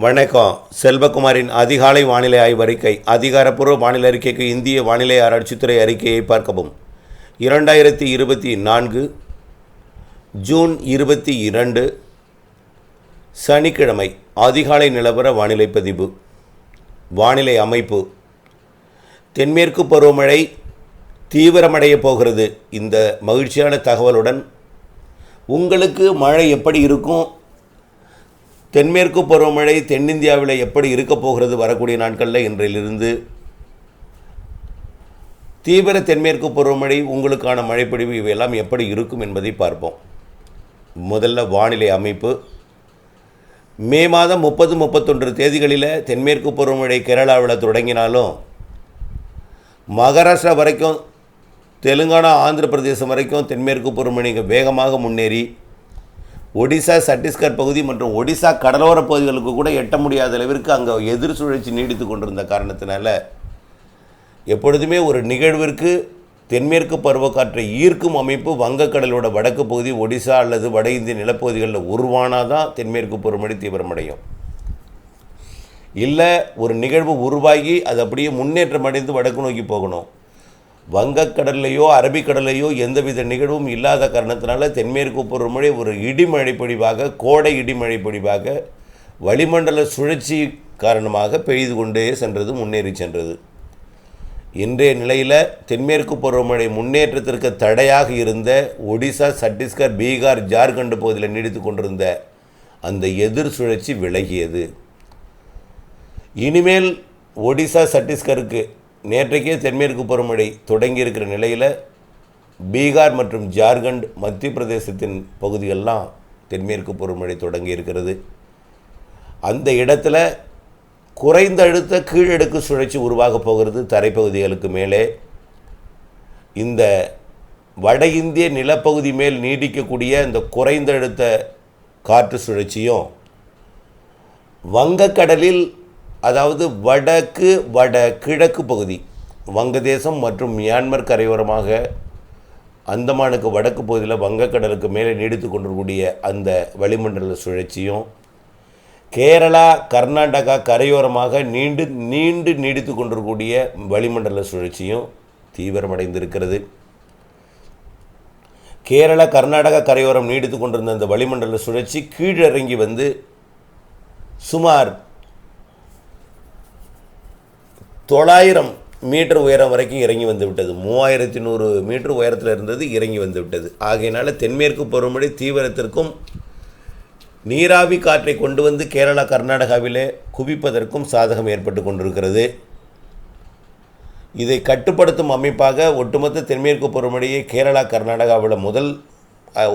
வணக்கம். செல்வகுமாரின் அதிகாலை வானிலை ஆய்வறிக்கை அதிகாரப்பூர்வ வானிலை அறிக்கைக்கு இந்திய வானிலை ஆராய்ச்சித்துறை அறிக்கையை பார்க்கவும். இரண்டாயிரத்தி இருபத்தி நான்கு ஜூன் இருபத்தி இரண்டு சனிக்கிழமை அதிகாலை நிலவர வானிலை பதிவு. வானிலை அமைப்பு. தென்மேற்கு பருவமழை தீவிரமடைய போகிறது. இந்த மகிழ்ச்சியான தகவலுடன் உங்களுக்கு மழை எப்படி இருக்கும் தென்மேற்கு பருவமழை தென்னிந்தியாவில் எப்படி இருக்கப் போகிறது வரக்கூடிய நாட்களில் இன்றையிலிருந்து தீவிர தென்மேற்கு பருவமழை உங்களுக்கான மழைப்பிடிவு இவையெல்லாம் எப்படி இருக்கும் என்பதை பார்ப்போம். முதல்ல வானிலை அமைப்பு. மே மாதம் முப்பது முப்பத்தொன்று தேதிகளில் தென்மேற்கு பருவமழை கேரளாவில் தொடங்கினாலும் மகாராஷ்டிரா வரைக்கும் தெலுங்கானா ஆந்திர பிரதேசம் வரைக்கும் தென்மேற்கு பருவமழை வேகமாக முன்னேறி ஒடிசா சத்தீஸ்கர் பகுதி மற்றும் ஒடிசா கடலோர பகுதிகளுக்கு கூட எட்ட முடியாத அளவிற்கு அங்கே எதிர் சுழற்சி நீடித்து கொண்டிருந்த காரணத்தினால எப்பொழுதுமே ஒரு நிகழ்விற்கு தென்மேற்கு பருவக்காற்றை ஈர்க்கும் அமைப்பு வங்கக்கடலோட வடக்கு பகுதி ஒடிசா அல்லது வட இந்திய நிலப்பகுதிகளில் உருவானாதான் தென்மேற்கு பருவமழை தீவிரமடையும். இல்லை ஒரு நிகழ்வு உருவாகி அது அப்படியே முன்னேற்றம் அடைந்து வடக்கு நோக்கி போகணும். வங்கக்கடல்லையோ அரபிக்கடல்லையோ எந்தவித நிகழ்வும் இல்லாத காரணத்தினால தென்மேற்கு பருவமழை ஒரு இடிமழை பொழிவாக கோடை இடிமழை பொழிவாக வளிமண்டல சுழற்சி காரணமாக பெய்து கொண்டே சென்றது முன்னேறி சென்றது. இன்றைய நிலையில் தென்மேற்கு பருவமழை முன்னேற்றத்திற்கு தடையாக இருந்த ஒடிசா சத்தீஸ்கர் பீகார் ஜார்க்கண்ட் பகுதியில் நீடித்து கொண்டிருந்த அந்த எதிர் சுழற்சி விலகியது. இனிமேல் ஒடிசா சத்தீஸ்கருக்கு நேற்றைக்கே தென்மேற்கு பருவமழை தொடங்கியிருக்கிற நிலையில் பீகார் மற்றும் ஜார்க்கண்ட் மத்திய பிரதேசத்தின் பகுதிகள்லாம் தென்மேற்கு பருவமழை தொடங்கி இருக்கிறது. அந்த இடத்துல குறைந்த அழுத்த கீழடுக்கு சுழற்சி உருவாகப் போகிறது தரைப்பகுதிகளுக்கு மேலே. இந்த வட இந்திய நிலப்பகுதி மேல் நீடிக்கக்கூடிய இந்த குறைந்த அழுத்த காற்று சுழற்சியும் வங்கக்கடலில் அதாவது வடக்கு வட கிழக்கு பகுதி வங்கதேசம் மற்றும் மியான்மர் கரையோரமாக அந்தமானுக்கு வடக்கு பகுதியில் வங்கக்கடலுக்கு மேலே நீடித்து கொண்டிருக்கூடிய அந்த வளிமண்டல சுழற்சியும் கேரளா கர்நாடகா கரையோரமாக நீண்டு நீண்டு நீடித்து கொண்டிருக்கக்கூடிய வளிமண்டல சுழற்சியும் தீவிரமடைந்திருக்கிறது. கேரளா கர்நாடகா கரையோரம் நீடித்து கொண்டிருந்த அந்த வளிமண்டல சுழற்சி கீழிறங்கி வந்து சுமார் தொள்ளாயிரம் மீட்டர் உயரம் வரைக்கும் இறங்கி வந்து விட்டது மூவாயிரத்தி நூறு மீட்டர் உயரத்தில் இருந்தது இறங்கி வந்து விட்டது ஆகையினால தென்மேற்கு பருவமழை தீவிரத்திற்கும் நீராவி காற்றை கொண்டு வந்து கேரளா கர்நாடகாவிலே குவிப்பதற்கும் சாதகம் ஏற்பட்டு கொண்டிருக்கிறது. இதை கட்டுப்படுத்தும் அமைப்பாக ஒட்டுமொத்த தென்மேற்கு பருவமழையை கேரளா கர்நாடகாவில் முதல்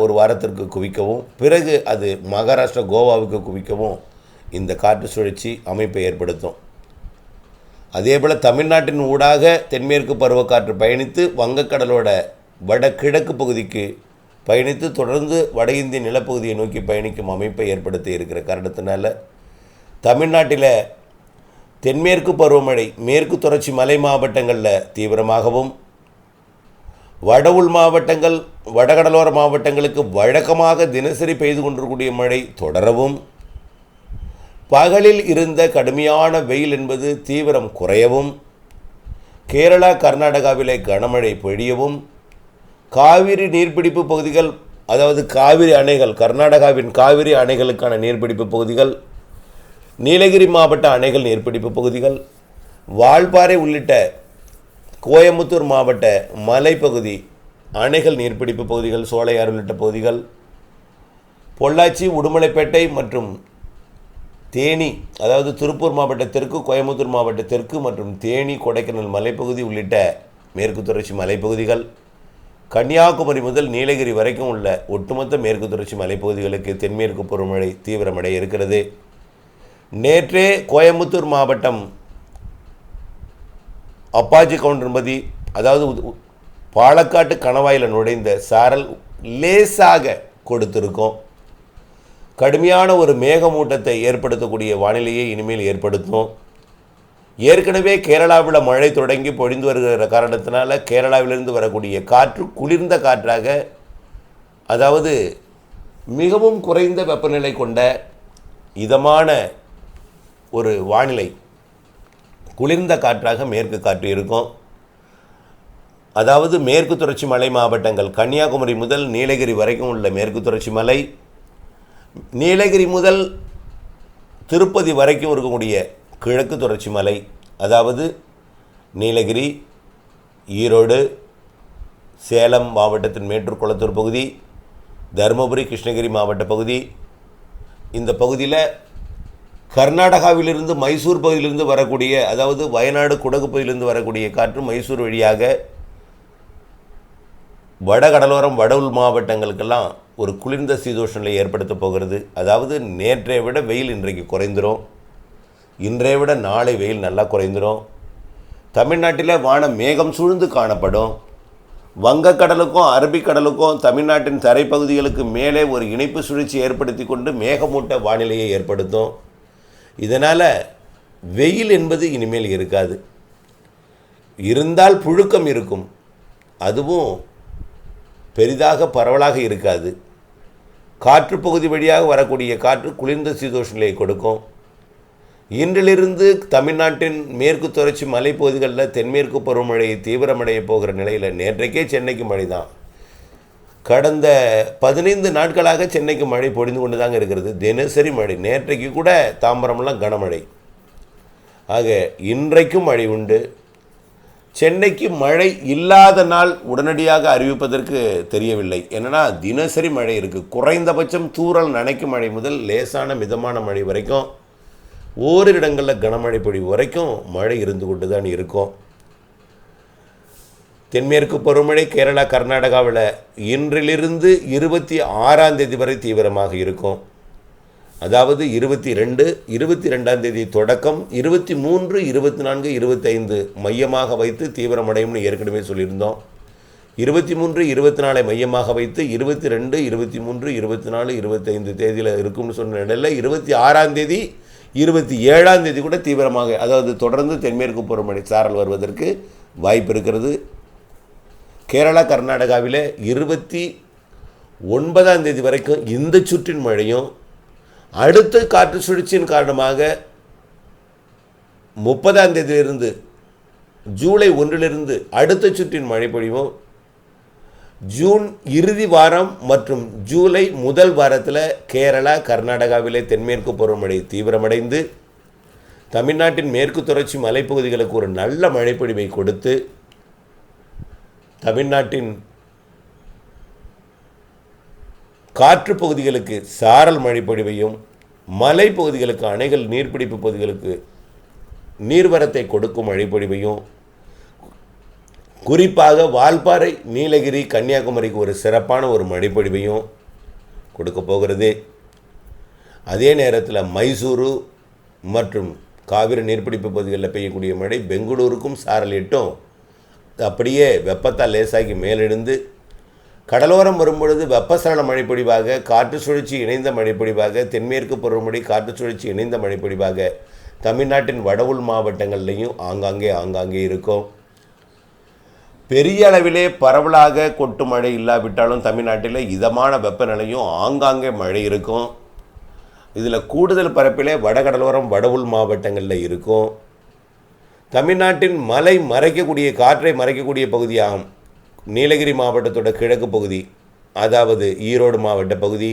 ஒரு வாரத்திற்கு குவிக்கவும் பிறகு அது மகாராஷ்டிரா கோவாவுக்கு குவிக்கவும் இந்த காற்று சுழற்சி அமைப்பை ஏற்படுத்தும். அதேபோல் தமிழ்நாட்டின் ஊடாக தென்மேற்கு பருவக்காற்று பயணித்து வங்கக்கடலோட வடகிழக்கு பகுதிக்கு பயணித்து தொடர்ந்து வட இந்திய நிலப்பகுதியை நோக்கி பயணிக்கும் அமைப்பை ஏற்படுத்தி இருக்கிற காரணத்தினால தமிழ்நாட்டில் தென்மேற்கு பருவமழை மேற்கு தொடர்ச்சி மலை மாவட்டங்களில் தீவிரமாகவும் வட உள் மாவட்டங்கள் வடகடலோர மாவட்டங்களுக்கு வழக்கமாக தினசரி பெய்து கொண்டிருக்கக்கூடிய மழை தொடரவும் பகலில் இருந்த கடுமையான வெயில் என்பது தீவிரம் குறையவும் கேரளா கர்நாடகாவிலே கனமழை பொழியவும் காவிரி நீர்பிடிப்பு பகுதிகள் அதாவது காவிரி அணைகள் கர்நாடகாவின் காவிரி அணைகளுக்கான நீர்பிடிப்பு பகுதிகள் நீலகிரி மாவட்ட அணைகள் நீர்பிடிப்பு பகுதிகள் வால்பாறை உள்ளிட்ட கோயம்புத்தூர் மாவட்ட மலைப்பகுதி அணைகள் நீர்பிடிப்பு பகுதிகள் சோலையாறு உள்ளிட்ட பகுதிகள் பொள்ளாச்சி உடுமலைப்பேட்டை மற்றும் தேனி அதாவது திருப்பூர் மாவட்ட தெற்கு கோயம்புத்தூர் மாவட்ட தெற்கு மற்றும் தேனி கொடைக்கானல் மலைப்பகுதி உள்ளிட்ட மேற்கு தொடர்ச்சி மலைப்பகுதிகள். கன்னியாகுமரி முதல் நீலகிரி வரைக்கும் உள்ள ஒட்டுமொத்த மேற்கு தொடர்ச்சி மலைப்பகுதிகளுக்கு தென்மேற்கு பருவமழை தீவிரமடைய இருக்கிறது. நேற்றே கோயம்புத்தூர் மாவட்டம் அப்பாச்சி கவுண்டன்பதி அதாவது பாலக்காட்டு கணவாயில் நுழைந்த சாரல் லேசாக கொடுத்திருக்கோம். கடுமையான ஒரு மேகமூட்டத்தை ஏற்படுத்தக்கூடிய வானிலையை இனிமேல் ஏற்படுத்தும். ஏற்கனவே கேரளாவில் மழை தொடங்கி பொழிந்து வருகிற காரணத்தினால கேரளாவிலிருந்து வரக்கூடிய காற்று குளிர்ந்த காற்றாக அதாவது மிகவும் குறைந்த வெப்பநிலை கொண்ட இதமான ஒரு வானிலை குளிர்ந்த காற்றாக மேற்கு காற்று இருக்கும். அதாவது மேற்கு தொடர்ச்சி மலை மாவட்டங்கள் கன்னியாகுமரி முதல் நீலகிரி வரைக்கும் உள்ள மேற்கு தொடர்ச்சி மலை நீலகிரி முதல் திருப்பதி வரைக்கும் இருக்கக்கூடிய கிழக்கு தொடர்ச்சி மலை அதாவது நீலகிரி ஈரோடு சேலம் மாவட்டத்தின் மேட்டூர் குளத்தூர் பகுதி தருமபுரி கிருஷ்ணகிரி மாவட்ட பகுதி. இந்த பகுதியில் கர்நாடகாவிலிருந்து மைசூர் பகுதியிலிருந்து வரக்கூடிய அதாவது வயநாடு குடகு பகுதியிலிருந்து வரக்கூடிய காற்று மைசூர் வழியாக வடகடலோரம் கடலோரம் உள் மாவட்டங்களுக்கெல்லாம் ஒரு குளிர்ந்த சீதோஷ ஏற்படுத்தப் ஏற்படுத்த போகிறது. அதாவது நேற்றைய விட வெயில் இன்றைக்கு குறைந்துடும் இன்றைய விட நாளை வெயில் நல்லா குறைந்துடும் தமிழ்நாட்டில் வானம் மேகம் சூழ்ந்து காணப்படும். வங்கக்கடலுக்கும் அரபிக்கடலுக்கும் தமிழ்நாட்டின் தரைப்பகுதிகளுக்கு மேலே ஒரு இணைப்பு சுழற்சி ஏற்படுத்தி கொண்டு மேகமூட்ட வானிலையை ஏற்படுத்தும். இதனால் வெயில் என்பது இனிமேல் இருக்காது. இருந்தால் புழுக்கம் இருக்கும். அதுவும் பெரிதாக பரவலாக இருக்காது. காற்று பகுதி வழியாக வரக்கூடிய காற்று குளிர்ந்த சீதோஷ நிலையை கொடுக்கும். இன்றிலிருந்து தமிழ்நாட்டின் மேற்கு தொடர்ச்சி மலைப்பகுதிகளில் தென்மேற்கு பருவமழை தீவிரமடைய போகிற நிலையில் நேற்றைக்கே சென்னைக்கு மழை தான் கடந்த பதினைந்து நாட்களாக சென்னைக்கு மழை பொழிந்து கொண்டு தாங்க இருக்கிறது. தினசரி மழை. நேற்றைக்கு கூட தாம்பரம்லாம் கனமழை. ஆக இன்றைக்கும் மழை உண்டு. சென்னைக்கு மழை இல்லாத நாள் உடனடியாக அறிவிப்பதற்கு தெரியவில்லை. என்னன்னா தினசரி மழை இருக்குது குறைந்தபட்சம் தூறல் நனைக்கும் மழை முதல் லேசான மிதமான மழை வரைக்கும் ஓரிரு இடங்களில் கனமழை பொழிவு வரைக்கும் மழை இருந்து கொண்டு தான் இருக்கும். தென்மேற்கு பருவமழை கேரளா கர்நாடகாவில் இன்றிலிருந்து இருபத்தி ஆறாம் தேதி வரை தீவிரமாக இருக்கும். அதாவது இருபத்தி ரெண்டு இருபத்தி ரெண்டாம் தேதி தொடக்கம் இருபத்தி மூன்று இருபத்தி நான்கு இருபத்தைந்து மையமாக வைத்து தீவிரமடையும்னு ஏற்கனவே சொல்லியிருந்தோம். இருபத்தி மூன்று இருபத்தி நாலை மையமாக வைத்து இருபத்தி ரெண்டு இருபத்தி மூன்று இருபத்தி நாலு இருபத்தைந்து தேதியில் இருக்கும்னு சொன்ன நிலையில் இருபத்தி ஆறாம் தேதி இருபத்தி ஏழாம் தேதி கூட தீவிரமாக அதாவது தொடர்ந்து தென்மேற்கு பருவமழை சாரல் வருவதற்கு வாய்ப்பு இருக்கிறது. கேரளா கர்நாடகாவில் இருபத்தி ஒன்பதாம் தேதி வரைக்கும் இந்த சுற்றின் மழையும் அடுத்த காற்று சுழற்சியின் காரணமாக முப்பதாம் தேதியிலிருந்து ஜூலை ஒன்றிலிருந்து அடுத்த சுற்றின் மழை பொழிவும் ஜூன் இறுதி வாரம் மற்றும் ஜூலை முதல் வாரத்தில் கேரளா கர்நாடகாவிலே தென்மேற்கு பருவமழை தீவிரமடைந்து தமிழ்நாட்டின் மேற்கு தொடர்ச்சி மலைப்பகுதிகளுக்கு ஒரு நல்ல மழைப்பொழிவை கொடுத்து தமிழ்நாட்டின் காற்று பகுதிகளுக்கு சாரல் மழைப்பொழிவையும் மலைப்பகுதிகளுக்கு அணைகள் நீர்பிடிப்பு பகுதிகளுக்கு நீர்வரத்தை கொடுக்கும் மழைப்பொழிவையும் குறிப்பாக வால்பாறை நீலகிரி கன்னியாகுமரிக்கு ஒரு சிறப்பான ஒரு மழைப்பொழிவையும் கொடுக்க போகிறது. அதே நேரத்தில் மைசூரு மற்றும் காவிரி நீர்பிடிப்பு பகுதிகளில் பெய்யக்கூடிய மழை பெங்களூருக்கும் சாரல் இட்டும் அப்படியே வெப்பத்தால் லேசாகி மேலெழுந்து கடலோரம் வரும்பொழுது வெப்பசலன மழைப்பொழிவாக காற்று சுழற்சி இணைந்த மழைப்பொழிவாக தென்மேற்கு பருவமழை காற்று சுழற்சி இணைந்த மழைப்பொழிவாக தமிழ்நாட்டின் வடவுள் மாவட்டங்கள்லேயும் ஆங்காங்கே ஆங்காங்கே இருக்கும். பெரிய அளவிலே பரவலாக கொட்டு மழை இல்லாவிட்டாலும் தமிழ்நாட்டில் இதமான வெப்பநிலையும் ஆங்காங்கே மழை இருக்கும். இதில் கூடுதல் பரப்பிலே வடகடலோரம் வடவுள் மாவட்டங்களில் இருக்கும். தமிழ்நாட்டின் மலை மறைக்கக்கூடிய காற்றை மறைக்கக்கூடிய பகுதியாகும். நீலகிரி மாவட்டத்தோட கிழக்கு பகுதி அதாவது ஈரோடு மாவட்ட பகுதி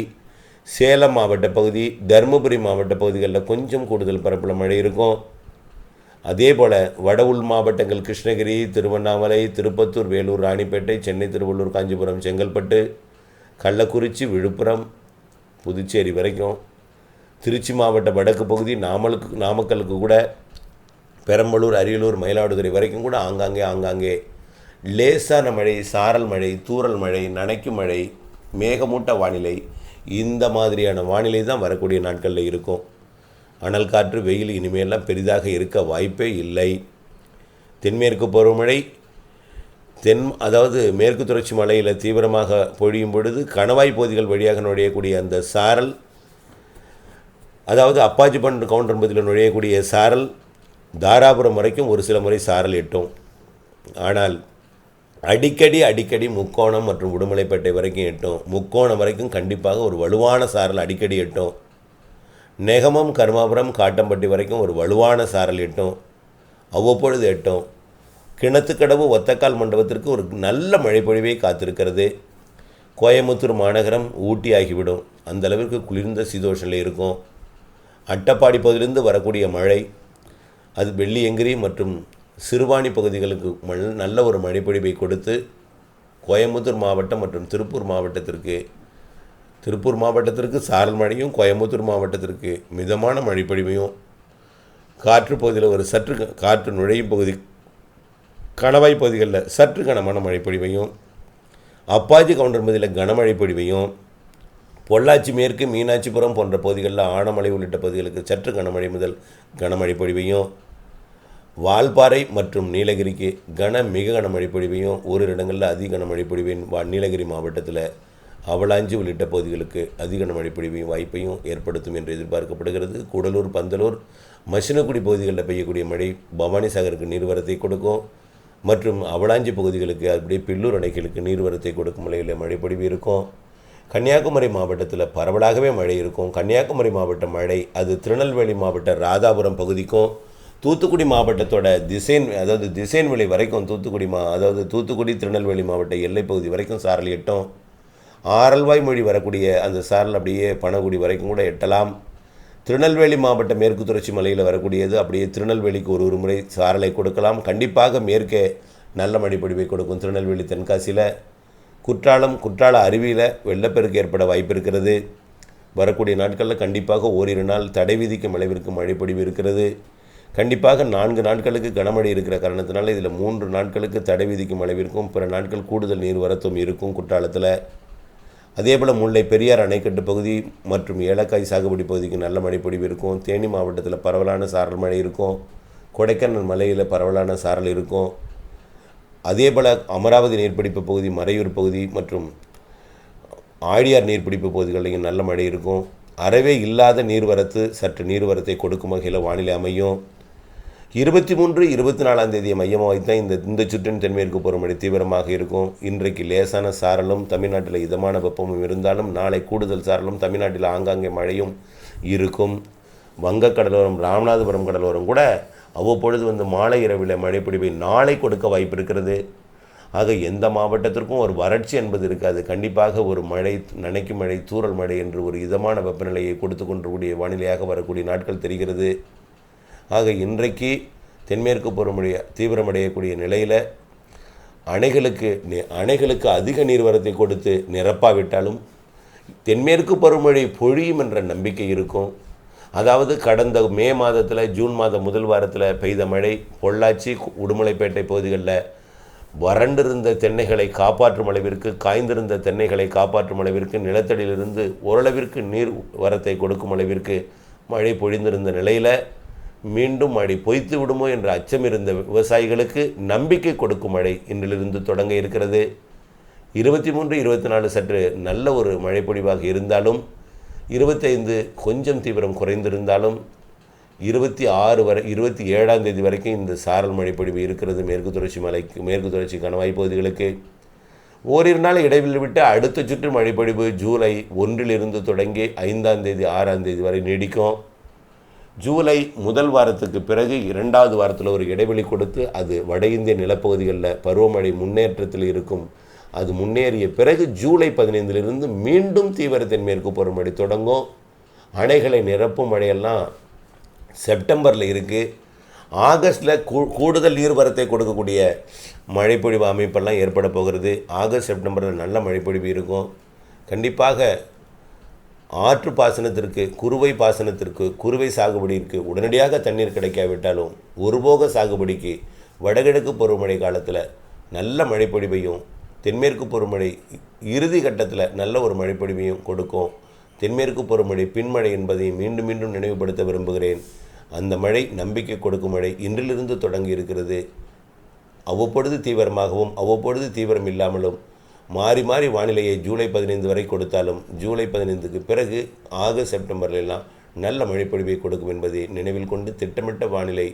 சேலம் மாவட்ட பகுதி தருமபுரி மாவட்ட பகுதிகளில் கொஞ்சம் கூடுதல் பரப்பில் மழை இருக்கும். அதே போல் வட உள் மாவட்டங்கள் கிருஷ்ணகிரி திருவண்ணாமலை திருப்பத்தூர் வேலூர் ராணிப்பேட்டை சென்னை திருவள்ளூர் காஞ்சிபுரம் செங்கல்பட்டு கள்ளக்குறிச்சி விழுப்புரம் புதுச்சேரி வரைக்கும். திருச்சி மாவட்ட வடக்கு பகுதி நாமலுக்கு நாமக்கலுக்கு கூட பெரம்பலூர் அரியலூர் மயிலாடுதுறை வரைக்கும் கூட ஆங்காங்கே ஆங்காங்கே லேசான மழை சாரல் மழை தூறல் மழை நனைக்கும் மழை மேகமூட்ட வானிலை இந்த மாதிரியான வானிலை தான் வரக்கூடிய நாட்களில் இருக்கும். அனல் காற்று வெயில் இனிமேலாம் பெரிதாக இருக்க வாய்ப்பே இல்லை. தென்மேற்கு பருவமழை தென் அதாவது மேற்கு தொடர்ச்சி மலையில் தீவிரமாக பொழியும் பொழுது கணவாய் பகுதிகள் வழியாக நுழையக்கூடிய அந்த சாரல் அதாவது அப்பாச்சி பண்ட் கவுண்டர் பகுதியில் நுழையக்கூடிய சாரல் தாராபுரம் வரைக்கும் ஒரு சில முறை சாரல் எட்டும். ஆனால் அடிக்கடி அடிக்கடி முக்கோணம் மற்றும் உடுமலைப்பேட்டை வரைக்கும் எட்டும். முக்கோணம் வரைக்கும் கண்டிப்பாக ஒரு வலுவான சாரல் அடிக்கடி எட்டும். நெகமம் கருமாபுரம் காட்டம்பட்டி வரைக்கும் ஒரு வலுவான சாரல் எட்டும். அவ்வப்பொழுது எட்டும். கிணத்துக்கடவு ஒத்தக்கால் மண்டபத்திற்கு ஒரு நல்ல மழைப்பொழிவை காத்திருக்கிறது. கோயம்புத்தூர் மாநகரம் ஊட்டி ஆகிவிடும் அந்தளவிற்கு குளிர்ந்த சீதோஷனில் இருக்கும். அட்டப்பாடி பகுதியிலிருந்து வரக்கூடிய மழை அது வெள்ளியங்கிரி மற்றும் சிறுவாணி பகுதிகளுக்கு மல் நல்ல ஒரு மழைப்பொழிவை கொடுத்து கோயம்புத்தூர் மாவட்டம் மற்றும் திருப்பூர் மாவட்டத்திற்கு திருப்பூர் மாவட்டத்திற்கு சாரல் மழையும் கோயம்புத்தூர் மாவட்டத்திற்கு மிதமான மழைப்பொழிவையும் காற்று பகுதியில் ஒரு சற்று க- காற்று நுழையும் பகுதி கணவாய் பகுதிகளில் சற்று கனமான மழைப்பொழிவையும் அப்பாஜி கவுண்டர் பகுதியில் கனமழை பொழிவையும் பொள்ளாச்சி மேற்கு மீனாட்சிபுரம் போன்ற பகுதிகளில் ஆனமலை உள்ளிட்ட பகுதிகளுக்கு சற்று கனமழை முதல் கனமழை பொழிவையும் வால்பாறை மற்றும் நீலகிரிக்கு கன மிக கனமழை பொழிவையும் ஓரிரு இடங்களில் அதிக கனமழை பொழிவையும் வா நீலகிரி மாவட்டத்தில் அவலாஞ்சி உள்ளிட்ட பகுதிகளுக்கு அதிக கனமழை பொழிவையும் வாய்ப்பையும் ஏற்படுத்தும் என்று எதிர்பார்க்கப்படுகிறது. கூடலூர் பந்தலூர் மசினக்குடி பகுதிகளில் பெய்யக்கூடிய மழை பவானி சாகருக்கு நீர்வரத்தை கொடுக்கும். மற்றும் அவலாஞ்சி பகுதிகளுக்கு அப்படியே பில்லூர் அணைகளுக்கு நீர்வரத்தை கொடுக்கும் நிலையில் மழைப்பொழிவு இருக்கும். கன்னியாகுமரி மாவட்டத்தில் பரவலாகவே மழை இருக்கும். கன்னியாகுமரி மாவட்ட மழை அது திருநெல்வேலி மாவட்ட ராதாபுரம் பகுதிக்கும் தூத்துக்குடி மாவட்டத்தோட திசைன் அதாவது திசைன் விலை வரைக்கும் தூத்துக்குடி மா அதாவது தூத்துக்குடி திருநெல்வேலி மாவட்ட எல்லைப்பகுதி வரைக்கும் சாரல் எட்டும். ஆரல்வாய் மொழி வரக்கூடிய அந்த சாரல் அப்படியே பனகுடி வரைக்கும் கூட எட்டலாம். திருநெல்வேலி மாவட்ட மேற்கு தொடர்ச்சி மலையில் வரக்கூடியது அப்படியே திருநெல்வேலிக்கு ஒரு ஒரு முறை சாரலை கொடுக்கலாம். கண்டிப்பாக மேற்கே நல்ல மடிப்படிவை கொடுக்கும் திருநெல்வேலி தென்காசியில். குற்றாலம் குற்றால அருவியில் வெள்ளப்பெருக்கு ஏற்பட வாய்ப்பு இருக்கிறது. வரக்கூடிய நாட்களில் கண்டிப்பாக ஓரிரு நாள் தடை விதிக்கும் அளவிற்கு மழைப்பொழிவு இருக்கிறது. கண்டிப்பாக நான்கு நாட்களுக்கு கனமழை இருக்கிற காரணத்தினால இதில் மூன்று நாட்களுக்கு தடை விதிக்கும் அளவிற்கும் பிற நாட்கள் கூடுதல் நீர்வரத்தும் இருக்கும் குற்றாலத்தில். அதேபோல் முல்லை பெரியார் அணைக்கட்டு பகுதி மற்றும் ஏலக்காய் சாகுபடி பகுதிக்கு நல்ல மழைப்பொழிவு இருக்கும். தேனி மாவட்டத்தில் பரவலான சாரல் மழை இருக்கும். கொடைக்கானல் மலையில் பரவலான சாரல் இருக்கும். அதேபோல் அமராவதி நீர்பிடிப்பு பகுதி மறையூர் பகுதி மற்றும் ஆழியார் நீர்பிடிப்பு பகுதிகளிலும் நல்ல மழை இருக்கும். அறவே இல்லாத நீர்வரத்து சற்று நீர்வரத்தை கொடுக்கும் வகையில் வானிலை அமையும். இருபத்தி மூன்று இருபத்தி நாலாம் தேதியை மையமாக வைத்தான் இந்த இந்த சுற்றின் தென்மேற்கு பருவமழை தீவிரமாக இருக்கும். இன்றைக்கு லேசான சாரலும் தமிழ்நாட்டில் இதமான வெப்பமும் இருந்தாலும் நாளை கூடுதல் சாரலும் தமிழ்நாட்டில் ஆங்காங்கே மழையும் இருக்கும். வங்கக் கடலோரம் ராமநாதபுரம் கடலோரம் கூட அவ்வப்பொழுது வந்து மாலை இரவில் மழைப்பிடிவை நாளை கொடுக்க வாய்ப்பு இருக்கிறது ஆக எந்த மாவட்டத்திற்கும் ஒரு வறட்சி என்பது இருக்காது. கண்டிப்பாக ஒரு மழை நனைக்கும் மழை தூரல் மழை என்று ஒரு இதமான வெப்பநிலையை கொடுத்து கொண்டக்கூடிய வானிலையாக வரக்கூடிய நாட்கள் தெரிகிறது. ஆக இன்றைக்கு தென்மேற்கு பருவமழை தீவிரமடையக்கூடிய நிலையில் அணைகளுக்கு அணைகளுக்கு அதிக நீர்வரத்தை கொடுத்து நிரப்பாவிட்டாலும் தென்மேற்கு பருவமழை பொழியும் என்ற நம்பிக்கை இருக்கும். அதாவது கடந்த மே மாதத்தில் ஜூன் மாதம் முதல் வாரத்தில் பெய்த மழை பொள்ளாச்சி உடுமலைப்பேட்டை பகுதிகளில் வறண்டிருந்த தென்னைகளை காப்பாற்றும் அளவிற்கு காய்ந்திருந்த தென்னைகளை காப்பாற்றும் அளவிற்கு நிலத்தடியிலிருந்து ஓரளவிற்கு நீர் வரத்தை கொடுக்கும் அளவிற்கு மழை பொழிந்திருந்த நிலையில் மீண்டும் மழை பொய்த்து விடுமோ என்ற அச்சம் இருந்த விவசாயிகளுக்கு நம்பிக்கை கொடுக்கும் மழை இன்றிலிருந்து தொடங்க இருக்கிறது. இருபத்தி மூன்று இருபத்தி நாலு சற்று நல்ல ஒரு மழைப்பொழிவாக இருந்தாலும் இருபத்தைந்து கொஞ்சம் தீவிரம் குறைந்திருந்தாலும் இருபத்தி ஆறு வரை இருபத்தி ஏழாம் தேதி வரைக்கும் இந்த சாரல் மழைப்பொழிவு இருக்கிறது மேற்கு தொடர்ச்சி மலைக்கு மேற்கு தொடர்ச்சி கணவாய் பகுதிகளுக்கு. ஓரிரு நாள் இடைவெளி விட்டு அடுத்த சுற்று மழைப்பொழிவு ஜூலை ஒன்றிலிருந்து தொடங்கி ஐந்தாம் தேதி ஆறாம் தேதி வரை நீடிக்கும். ஜூலை முதல் வாரத்துக்கு பிறகு இரண்டாவது வாரத்தில் ஒரு இடைவெளி கொடுத்து அது வட இந்திய நிலப்பகுதிகளில் பருவமழை முன்னேற்றத்தில் இருக்கும். அது முன்னேறிய பிறகு ஜூலை பதினைந்திலிருந்து மீண்டும் தீவிரத்தின் மேற்கு பருவமழை தொடங்கும். அணைகளை நிரப்பும் மழையெல்லாம் செப்டம்பரில் இருக்குது ஆகஸ்டில் கூ கூடுதல் நீர்வரத்தை கொடுக்கக்கூடிய மழைப்பொழிவு அமைப்பெல்லாம் ஏற்பட போகிறது. ஆகஸ்ட் செப்டம்பரில் நல்ல மழைப்பொழிவு இருக்கும். கண்டிப்பாக ஆற்று பாசனத்திற்கு குறுவை பாசனத்திற்கு குறுவை சாகுபடிக்கு உடனடியாக தண்ணீர் கிடைக்காவிட்டாலும் ஒருபோக சாகுபடிக்கு வடகிழக்கு பருவமழை காலத்தில் நல்ல மழைப்பொழிவையும் தென்மேற்கு பருவமழை இறுதி கட்டத்தில் நல்ல ஒரு மழைப்பொழிவையும் கொடுக்கும். தென்மேற்கு பருவமழை பின்மழை என்பதை மீண்டும் மீண்டும் நினைவுபடுத்த விரும்புகிறேன். அந்த மழை நம்பிக்கை கொடுக்கும் மழை இன்றிலிருந்து தொடங்கி இருக்கிறது. அவ்வப்பொழுது தீவிரமாகவும் அவ்வப்பொழுது தீவிரம் இல்லாமலும் மாறி மாறி வானிலையை ஜூலை பதினைந்து வரை கொடுத்தாலும் ஜூலை பதினைந்துக்கு பிறகு ஆகஸ்ட் செப்டம்பர்லெல்லாம் நல்ல மழைப்பொழிவை கொடுக்கும் என்பதை நினைவில் கொண்டு திட்டமிட்ட வானிலை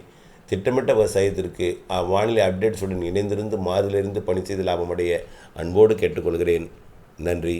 திட்டமிட்ட விவசாயத்திற்கு அவ்வானிலை அப்டேட்ஸுடன் இணைந்திருந்து மாறிலிருந்து பணி செய்து லாபமடைய அன்போடு கேட்டுக்கொள்கிறேன். நன்றி.